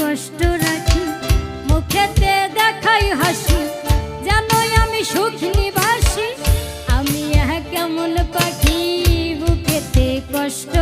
কষ্ট রাখি মুখেতে দেখাই হাসি জানো আমি সুখী নিবাসী। আমি কেমন পাখি বুকেতে কষ্ট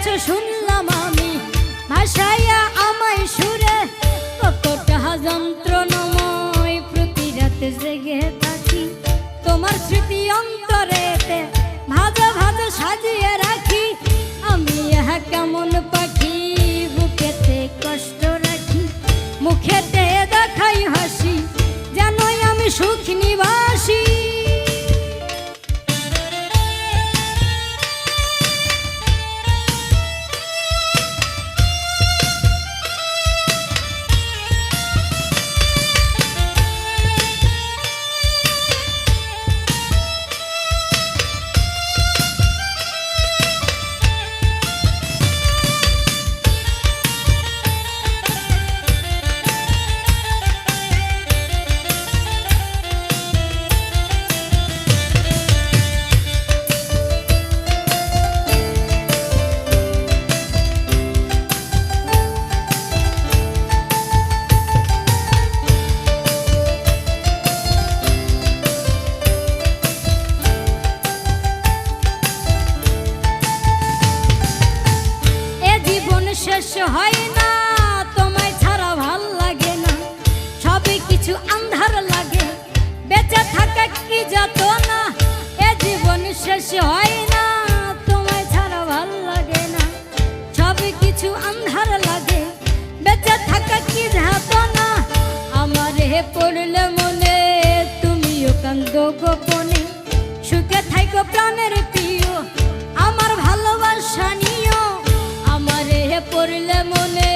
আছো শুনলে পড়লে মনে তুমিও কান্দ গোপনে। সুখে থাইকো প্রাণের প্রিয়, আমার ভালোবাসা নিও। আমারে পড়লে মনে